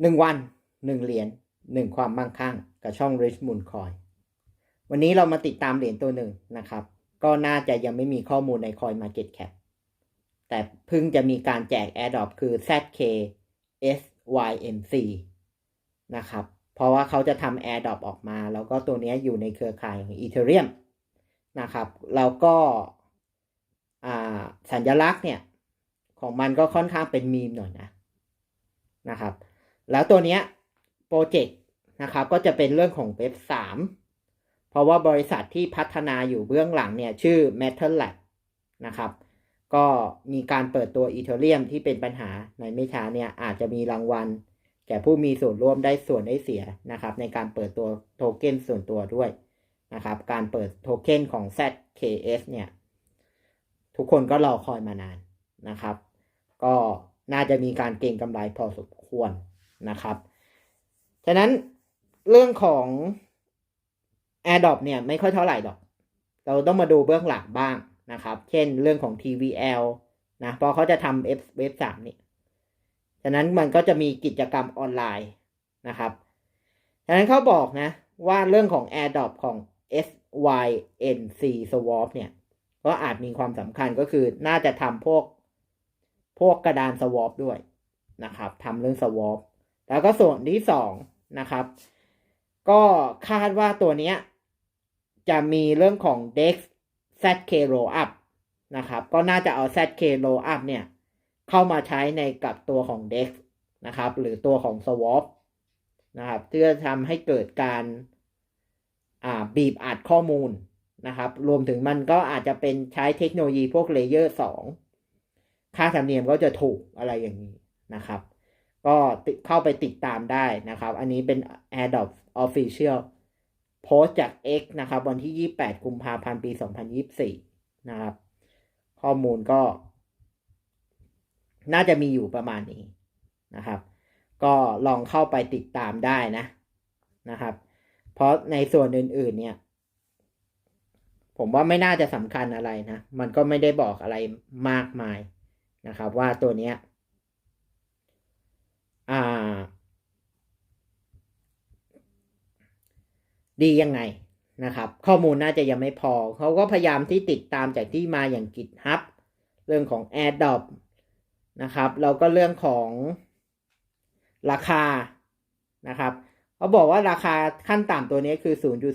หนึ่งวันหนึ่งเหรียญหนึ่งความมั่งคั่ง กับช่อง Rich Moon Coin วันนี้เรามาติดตามเหรียญตัวหนึ่งนะครับ ก็น่าจะยังไม่มีข้อมูลใน Coin Market Cap แต่เพิ่งจะมีการแจก AirDrop คือ ZK SYNC นะครับ เพราะว่าเขาจะทำ AirDrop ออกมา แล้วก็ตัวนี้อยู่ในเครือข่ายของ Ethereum นะครับแล้วก็สัญลักษณ์เนี่ย ของมันก็ค่อนข้างเป็นมีมหน่อยนะนะครับ แล้วตัวเนี้ยโปรเจกต์นะครับก็จะเป็นเรื่องของเว็บ3เพราะว่าบริษัทที่พัฒนาอยู่เบื้องหลังเนี่ยชื่อ Metal Lab นะครับ ก็มีการเปิดตัวอีเทเรียมที่เป็นปัญหาในไม่ช้าเนี่ยอาจจะมีรางวัล แก่ผู้มีส่วนร่วมได้ส่วนได้เสียนะครับ ในการเปิดตัวโทเก้นส่วนตัวด้วยนะครับ การเปิดโทเก้นของ ZKS เนี่ยทุกคนก็รอคอยมานานนะครับ ก็น่าจะมีการเก็งกำไรพอสมควร นะครับฉะนั้นเรื่องของ AirDrop เนี่ยไม่ค่อยเท่าไหร่ดอก เราต้องมาดูเบื้องหลังบ้างนะครับ เช่นเรื่องของ TVL นะพราะเขาจะทำ F เว็บสามนี่ฉะนั้นมันก็จะมีกิจกรรมออนไลน์นะครับฉะนั้นเขาบอกนะว่าเรื่องของ AirDrop ของ SYNC Swap เนี่ย ก็อาจมีความสำคัญก็คือน่าจะทำพวกพวกกระดาน swap ด้วยนะครับทำเรื่อง swap แล้วก็ส่วนที่สองนะครับ ก็คาดว่าตัวเนี้ยจะมีเรื่องของ DEX ZK Roll Up นะครับ ก็น่าจะเอา ZK Roll Up เนี่ย เข้ามาใช้ในกับตัวของ DEX นะครับ หรือตัวของ Swap นะครับ เพื่อทำให้เกิดการบีบอัดข้อมูลนะครับ รวมถึงมันก็อาจจะเป็นใช้เทคโนโลยีพวกเลเยอร์สองค่าธรรมเนียมก็จะถูกอะไรอย่างนี้นะครับ ก็เข้าไปติดตามได้นะครับ อันนี้เป็น a d o p Official โพสจาก X นะครับ วันที่ 28 กุมภาพันธ์ ปี 2024 นะครับ ข้อมูลก็ น่าจะมีอยู่ประมาณนี้นะครับ ก็ลองเข้าไปติดตามได้นะนะครับ เพราะในส่วนอื่น ๆ เนี่ย ผมว่าไม่น่าจะสำคัญอะไรนะ มันก็ไม่ได้บอกอะไรมากมายนะครับ ว่าตัวเนี้ย อ่า ดียังไงนะครับ ข้อมูลน่าจะยังไม่พอ เขาก็พยายามที่ติดตามจากที่มาอย่าง GitHub เรื่องของ AirDrop นะครับ แล้วก็เรื่องของราคานะครับเขาบอกว่าราคาขั้นต่ำตัวนี้คือ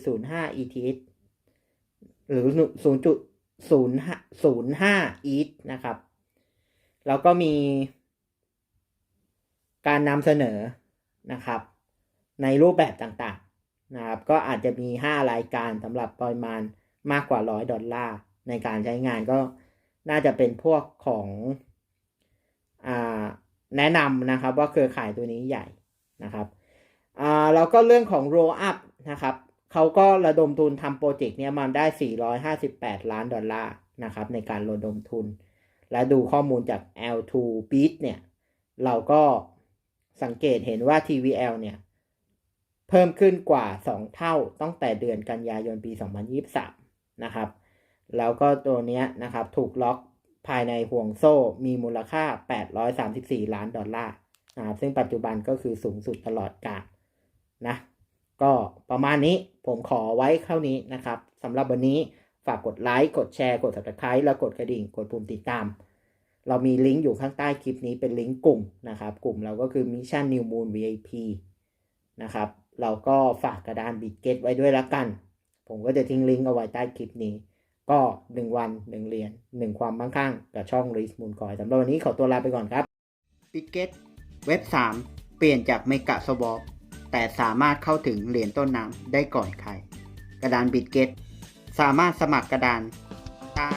0.05 ETH หรือ 0.005 ETH นะครับ แล้วก็มี การนำเสนอนะครับ ในรูปแบบต่างๆนะครับ ก็อาจจะมี 5 รายการสำหรับปริมาณมากกว่า 100 ดอลลาร์ในการใช้งานก็น่าจะเป็นพวกของอแนะนำนะครับว่าเครือข่ายตัวนี้ใหญ่นะครับแล้วก็เรื่องของ roll up นะครับเขาก็ระดมทุนทำโปรเจกต์เนี้ยมันได้ 458 ล้านดอลลาร์นะครับในการระดมทุน และดูข้อมูลจาก L2 Beat เนี่ย เราก็ สังเกตเห็นว่า TVL เนี่ย เพิ่มขึ้นกว่า 2 เท่าตั้งแต่เดือนกันยายนปี 2023 นะครับ แล้วก็ตัวเนี้ยนะครับ ถูกล็อกภายในห่วงโซ่มีมูลค่า 834 ล้านดอลลาร์นะครับซึ่งปัจจุบันก็คือสูงสุดตลอดกาลนะ ก็ประมาณนี้ผมขอไว้เท่านี้นะครับสำหรับวันนี้ฝากกดไลค์ กดแชร์ กด subscribe แล้วกดกระดิ่ง กดปุ่มติดตาม เรามีลิงก์อยู่ข้างใต้คลิปนี้เป็นลิงก์กลุ่มนะครับ กลุ่มเราก็คือ Mission New Moon VIP นะครับ เราก็ฝากกระดานบิตเกตไว้ด้วยละกัน ผมก็จะทิ้งลิงก์เอาไว้ใต้คลิปนี้ ก็ 1 วัน 1เหรียญ1ความมั่งคั่ง กับช่อง r i s m o o n คอยสำหรับวันนี้ขอตัวลาไปก่อนครับบิตเกตเว็บ 3 เปลี่ยนจากเมกะสวอปแต่สามารถเข้าถึงเหรียญต้นน้ำได้ก่อนใคร กระดานบิตเกตสามารถสมัครกระดานใต้